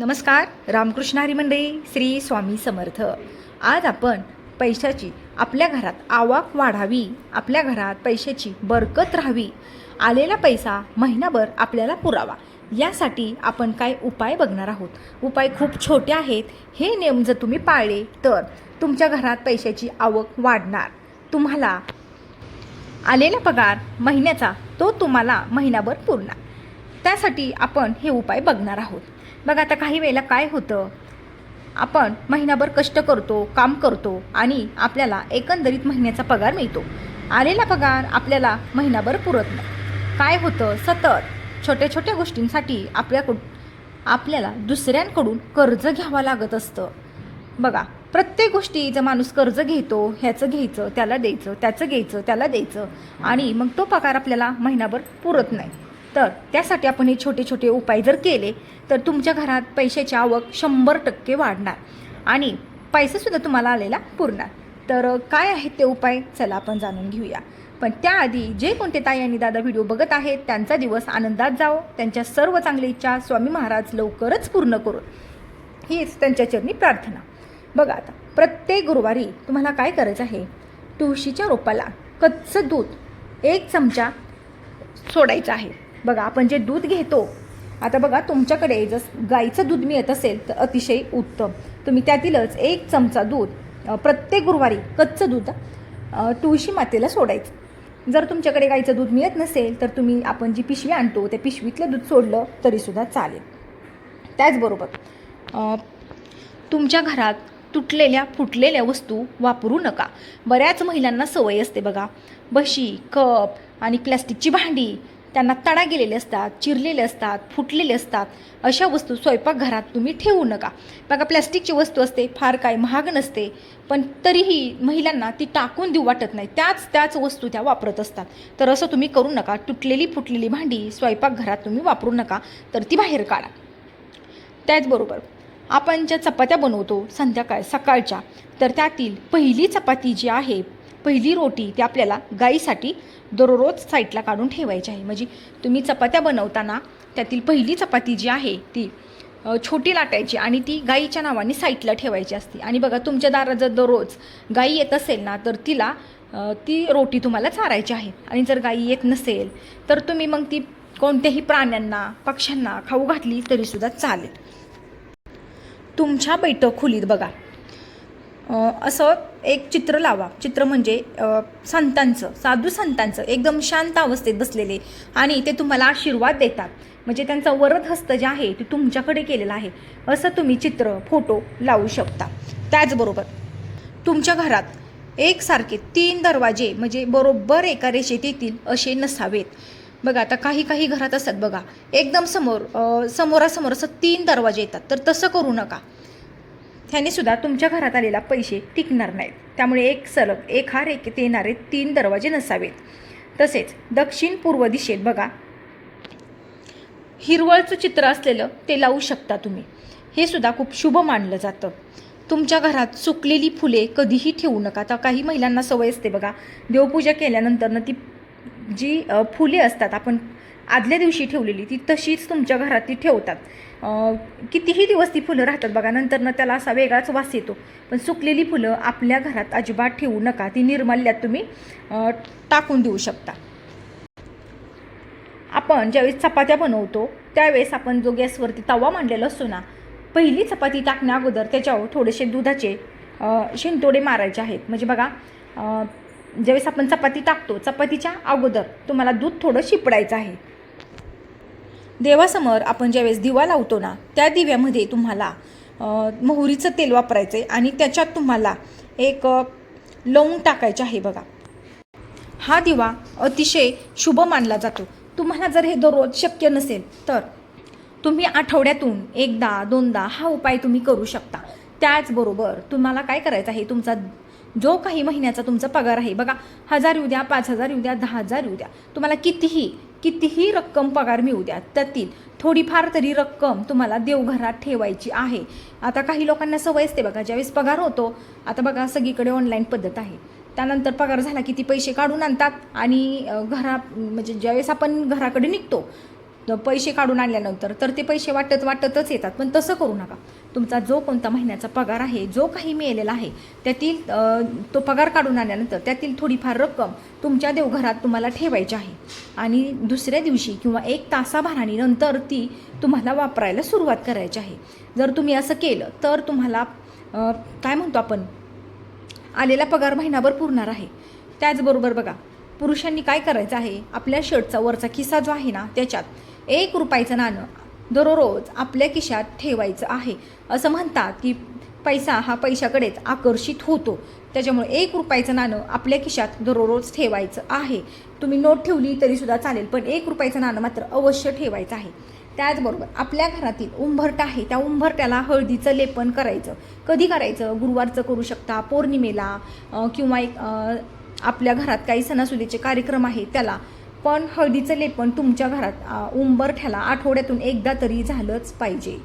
नमस्कार रामकृष्ण हरी मंडळी श्री स्वामी समर्थ. आज आपण पैशाची आपल्या घरात आवक वाढावी आपल्या घरात पैशाची बरकत राहावी आलेला पैसा महिनाभर आपल्याला पुरावा यासाठी आपण काय उपाय बघणार आहोत? उपाय खूप छोटे आहेत हे नियम जर तुम्ही पाळले तर तुमच्या घरात पैशाची आवक वाढणार. तुम्हाला आलेला पगार महिन्याचा तो तुम्हाला महिनाभर पुरणार. त्यासाठी आपण हे उपाय बघणार आहोत. बघा आता काही वेळेला काय होतं? आपण महिनाभर कष्ट करतो काम करतो आणि आपल्याला एकंदरीत महिन्याचा पगार मिळतो. आलेला पगार आपल्याला महिनाभर पुरत नाही. काय होतं? सतत छोट्या छोट्या गोष्टींसाठी आपल्याकडून आपल्याला दुसऱ्यांकडून कर्ज घ्यावं लागत असतं. बघा प्रत्येक गोष्टी जर माणूस कर्ज घेतो ह्याचं घ्यायचं त्याला द्यायचं त्याचं घ्यायचं त्याला द्यायचं आणि मग तो पगार आपल्याला महिनाभर पुरत नाही. तर त्यासाठी आपण हे छोटे छोटे उपाय जर केले तर तुमच्या घरात पैशाची आवक शंभर टक्के वाढणार आणि पैसासुद्धा तुम्हाला आलेला पुरणार. तर काय आहेत ते उपाय? चला आपण जाणून घेऊया. पण त्याआधी जे कोणते ताई आणि दादा व्हिडिओ बघत आहेत त्यांचा दिवस आनंदात जावो. त्यांच्या सर्व चांगल्या इच्छा स्वामी महाराज लवकरच पूर्ण करून हीच त्यांच्या चरणी प्रार्थना. बघा आता प्रत्येक गुरुवारी तुम्हाला काय करायचं आहे? तुळशीच्या रोपाला कच्चं दूध एक चमचा सोडायचं आहे. बघा आपण जे दूध घेतो आता बघा तुमच्याकडे जस गाईचं दूध मिळत असेल तर अतिशय उत्तम. तुम्ही त्यातीलच एक चमचा दूध प्रत्येक गुरुवारी कच्चं दूध तुळशी मातेला सोडायचं. जर तुमच्याकडे गाईचं दूध मिळत नसेल तर तुम्ही आपण जी पिशवी आणतो त्या पिशवीतलं दूध सोडलं तरीसुद्धा चालेल. त्याचबरोबर तुमच्या घरात तुटलेल्या फुटलेल्या वस्तू वापरू नका. बऱ्याच महिलांना सवय असते बघा. बशी कप आणि प्लॅस्टिकची भांडी त्यांना तडा गेलेले असतात चिरलेले असतात फुटलेले असतात. अशा वस्तू स्वयंपाकघरात तुम्ही ठेवू नका. बघा प्लॅस्टिकची वस्तू असते फार काय महाग नसते पण तरीही महिलांना ती टाकून देऊ वाटत नाही. त्याच त्याच वस्तू त्या वापरत असतात. तर असं तुम्ही करू नका. तुटलेली फुटलेली भांडी स्वयंपाकघरात तुम्ही वापरू नका. तर ती बाहेर काढा. त्याचबरोबर आपण ज्या चपात्या बनवतो संध्याकाळ सकाळच्या तर त्यातील पहिली चपाती जी आहे पहिली रोटी ती आपल्याला गाईसाठी दररोज साईडला काढून ठेवायची आहे. म्हणजे तुम्ही चपात्या बनवताना त्यातील पहिली चपाती जी आहे ती छोटी लाटायची आणि ती गाईच्या नावाने साईटला ठेवायची असते. आणि बघा तुमच्या दारात जर दररोज गाई येत असेल ना तर तिला ती रोटी तुम्हाला चारायची आहे. आणि जर गाई येत नसेल तर तुम्ही मग ती कोणत्याही प्राण्यांना पक्ष्यांना खाऊ घातली तरीसुद्धा चालेल. तुमच्या बैठक खोलीत बघा असं एक चित्र लावा. चित्र म्हणजे संतांचं साधू संतांचं एकदम शांत अवस्थेत बसलेले आणि ते तुम्हाला आशीर्वाद देतात. म्हणजे त्यांचा वरद हस्त जे आहे ते तुमच्याकडे केलेलं आहे. असं तुम्ही चित्र फोटो लावू शकता. त्याचबरोबर तुमच्या घरात एकसारखे तीन दरवाजे म्हणजे बरोबर एका रेषेत येतील असे नसावेत. बघा आता काही काही घरात असतात बघा. एकदम समोर समोरासमोर असं तीन दरवाजे येतात. तर तसं करू नका. ह्याने सुद्धा तुमच्या घरात आलेला पैसे टिकणार नाहीत. त्यामुळे एक सलग एक हार एक येणारे तीन दरवाजे नसावेत. तसेच दक्षिण पूर्व दिशेत बघा. हिरवळचं चित्र असलेलं ते लावू शकता तुम्ही. हे सुद्धा खूप शुभ मानलं जातं. तुमच्या घरात सुकलेली फुले कधीही ठेवू नका. आता काही महिलांना सवय असते बघा. देवपूजा केल्यानंतर ती जी फुले असतात आपण आदल्या दिवशी ठेवलेली ती तशीच तुमच्या घरात ती ठेवतात कितीही दिवस ती फुलं राहतात बघा नंतरनं त्याला असा वेगळाच वास येतो. पण सुकलेली फुलं आपल्या घरात अजिबात ठेवू नका ती निर्माल्यात तुम्ही टाकून देऊ शकता. आपण ज्यावेळेस चपात्या बनवतो त्यावेळेस आपण जो गॅसवरती तवा मांडलेला असतो ना पहिली चपाती टाकण्या अगोदर त्याच्यावर थोडेसे दुधाचे शिंतोडे मारायचे आहेत. म्हणजे बघा ज्यावेळेस आपण चपाती टाकतो चपातीच्या अगोदर तुम्हाला दूध थोडं शिपडायचं आहे. देवासमोर आपण ज्यावेळेस दिवा लावतो ना त्या दिव्यामध्ये तुम्हाला मोहरीचं तेल वापरायचं आहे आणि त्याच्यात तुम्हाला एक लवंग टाकायचे आहे बघा. हा दिवा अतिशय शुभ मानला जातो. तुम्हाला जर हे दररोज शक्य नसेल तर तुम्ही आठवड्यातून एकदा दोनदा हा उपाय तुम्ही करू शकता. त्याचबरोबर तुम्हाला काय करायचं आहे तुमचा जो काही महिन्याचा तुमचा पगार आहे बघा हजार येऊ द्या पाच हजार येऊ द्या दहा हजार येऊ द्या तुम्हाला कितीही कितीही रक्कम पगार मिळू द्या त्यातील थोडीफार तरी रक्कम तुम्हाला देवघरात ठेवायची आहे. आता काही लोकांना सवय असते बघा ज्यावेळेस पगार होतो आता बघा सगळीकडे ऑनलाईन पद्धत आहे. त्यानंतर पगार झाला की ती पैसे काढून आणतात आणि घरा म्हणजे ज्यावेळेस आपण घराकडे निघतो पैसे काढून आणल्यानंतर तर ते पैसे वाटत वाटतच येतात. पण तसं करू नका. तुमचा जो कोणता महिन्याचा पगार आहे जो काही मिळालेला आहे त्यातील तो पगार काढून आणल्यानंतर त्यातील थोडीफार रक्कम तुमच्या देवघरात तुम्हाला ठेवायची आहे. आणि दुसऱ्या दिवशी किंवा एक तासाभराने नंतर ती तुम्हाला वापरायला सुरुवात करायची आहे. जर तुम्ही असं केलं तर तुम्हाला काय म्हणतो आपण? आलेला पगार महिनाभर पुरणार आहे. त्याचबरोबर बघा पुरुषांनी काय करायचं आहे? आपल्या शर्टचा वरचा खिसा जो आहे ना त्याच्यात एक रुपयाचं नाणं दररोज आपल्या खिशात ठेवायचं आहे. असं म्हणतात की पैसा हा पैशाकडेच आकर्षित होतो. त्याच्यामुळे एक रुपयाचं नाणं आपल्या खिशात दररोज ठेवायचं आहे. तुम्ही नोट ठेवली तरीसुद्धा चालेल पण एक रुपयाचं नाणं मात्र अवश्य ठेवायचं आहे. त्याचबरोबर आपल्या घरातील उंबरट आहे त्या उंबरट्याला हळदीचं लेपन करायचं. कधी करायचं? गुरुवारचं करू शकता पौर्णिमेला किंवा एक आपल्या घरात काही सणासुदीचे कार्यक्रम आहेत त्याला पण हळदीचं लेपन तुमच्या घरात उंबर उंबरठ्याला आठवड्यातून एकदा तरी झालंच पाहिजे.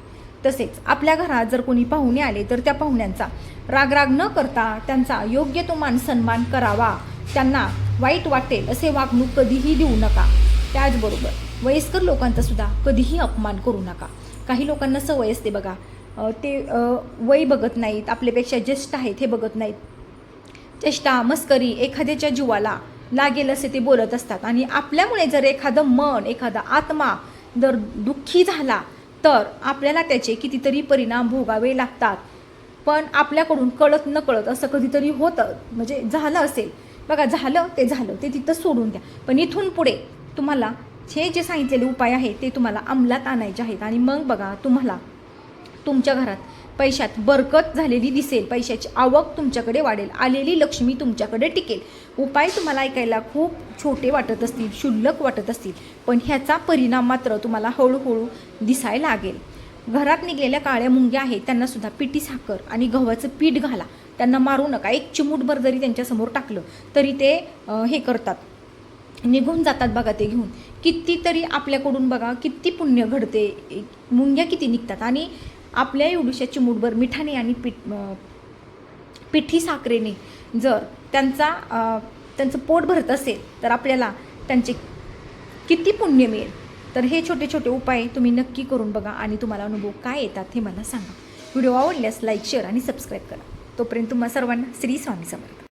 तसेच आपल्या घरात जर कोणी पाहुणे आले तर त्या पाहुण्यांचा रागराग न करता त्यांचा योग्य तो मान सन्मान करावा. त्यांना वाईट वाटेल असे वागणूक कधीही देऊ नका. त्याचबरोबर वयस्कर लोकांचा सुद्धा कधीही अपमान करू नका. काही लोकांना सवय असते बघा ते वय बघत नाहीत आपल्यापेक्षा ज्येष्ठ आहेत हे बघत नाहीत. चेष्टा मस्करी एखाद्याच्या जीवाला लागेल असे ते बोलत असतात. आणि आपल्यामुळे जर एखादं मन एखादा आत्मा जर दुःखी झाला तर आपल्याला त्याचे कितीतरी परिणाम भोगावे लागतात. पण आपल्याकडून कळत न कळत असं कधीतरी होतं. म्हणजे झालं असेल. बघा झालं ते झालं. ते तिथं सोडून द्या. पण इथून पुढे तुम्हाला हे जे सांगितलेले उपाय आहेत ते तुम्हाला अंमलात आणायचे आहेत. आणि मग बघा तुम्हाला तुमच्या घरात पैशात बरकत झालेली दिसेल. पैशाची आवक तुमच्याकडे वाढेल. आलेली लक्ष्मी तुमच्याकडे टिकेल. उपाय तुम्हाला ऐकायला खूप छोटे वाटत असतील क्षुल्लक वाटत असतील. पण ह्याचा परिणाम मात्र तुम्हाला हळूहळू दिसायला लागेल. घरात निघलेल्या काळ्या मुंग्या आहेत त्यांना सुद्धा पिठी साखर आणि गव्हाचं पीठ घाला. त्यांना मारू नका. एक चिमूटभर जरी त्यांच्यासमोर टाकलं तरी ते हे करतात. निघून जातात बघा ते घेऊन. कितीतरी आपल्याकडून बघा किती पुण्य घडते. मुंग्या किती निघतात आणि आपल्या एवढ्याशा चिमूटभर मिठाने आणि पीठ पिठी साखरेने जर त्यांचा त्यांचं पोट भरत असेल तर आपल्याला त्यांचे किती पुण्य मिळेल? तर हे छोटे छोटे उपाय तुम्ही नक्की करून बघा आणि तुम्हाला अनुभव काय येतात हे मला सांगा. व्हिडिओ आवडल्यास लाईक शेअर आणि सबस्क्राईब करा. तोपर्यंत तुम्हा सर्वांना श्री स्वामी समर्थ.